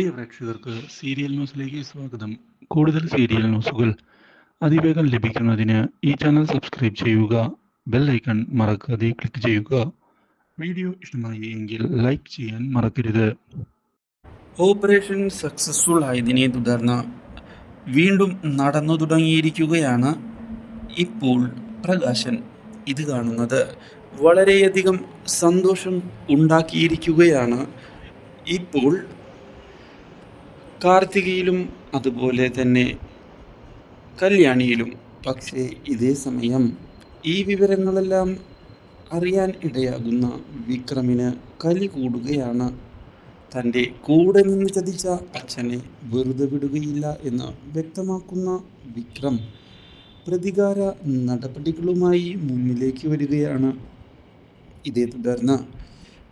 പ്രിയ പ്രേക്ഷകർക്ക് സീരിയൽ ന്യൂസിലേക്ക് സ്വാഗതം. കൂടുതൽ സീരിയൽ ന്യൂസുകൾ അതിവേഗം ലഭിക്കുന്നതിന് ഈ ചാനൽ സബ്സ്ക്രൈബ് ചെയ്യുക ബെൽ ഐക്കൺ മറക്കാതെ ക്ലിക്ക് ചെയ്യുക. വീഡിയോ ഇഷ്ടമായി എങ്കിൽ ലൈക്ക് ചെയ്യാൻ മറക്കരുത്. ഓപ്പറേഷൻ സക്സസ്ഫുൾ ആയതിനെ തുടർന്ന് വീണ്ടും നടന്നു തുടങ്ങിയിരിക്കുകയാണ് ഇപ്പോൾ പ്രകാശൻ ഇത് കാണുന്നത്. വളരെയധികം സന്തോഷം ഉണ്ടാക്കിയിരിക്കുകയാണ് ഇപ്പോൾ കാർത്തികയിലും അതുപോലെ തന്നെ കല്യാണിയിലും. പക്ഷേ ഇതേ സമയം ഈ വിവരങ്ങളെല്ലാം അറിയാൻ ഇടയാകുന്ന വിക്രമിന് കലി കൂടുകയാണ്. തന്റെ കൂടെ നിന്ന് ചതിച്ച അച്ഛനെ വെറുതെ വിടുകയില്ല എന്ന് വ്യക്തമാക്കുന്ന വിക്രം പ്രതികാര നടപടികളുമായി മുന്നിലേക്ക് വരികയാണ്. ഇതേ തുടർന്ന്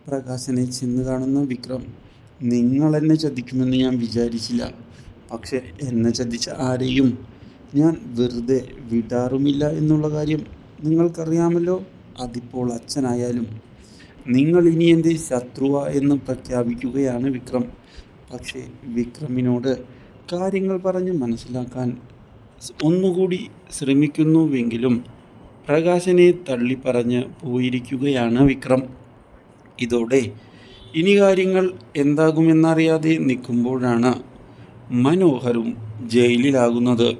പ്രകാശനെ ചെന്ന് കാണുന്ന വിക്രം നിങ്ങൾ എന്നെ ചതിക്കുമെന്ന് ഞാൻ വിചാരിച്ചില്ല. പക്ഷെ എന്നെ ചതിച്ച ആരെയും ഞാൻ വെറുതെ വിടാറുമില്ല എന്നുള്ള കാര്യം നിങ്ങൾക്കറിയാമല്ലോ. അതിപ്പോൾ അച്ഛനായാലും നിങ്ങൾ ഇനി എന്റെ ശത്രുവ എന്ന് പ്രഖ്യാപിക്കുകയാണ് വിക്രം. പക്ഷേ വിക്രമിനോട് കാര്യങ്ങൾ പറഞ്ഞ് മനസ്സിലാക്കാൻ ഒന്നുകൂടി ശ്രമിക്കുന്നുവെങ്കിലും പ്രകാശനെ തള്ളിപ്പറഞ്ഞ് പോയിരിക്കുകയാണ് വിക്രം. ഇതോടെ ഇനി കാര്യങ്ങൾ എന്താകുമെന്നറിയാതെ നിൽക്കുമ്പോഴാണ് മനോഹരും ജയിലിലാകുന്നത്.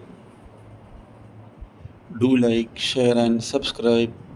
Do like share and subscribe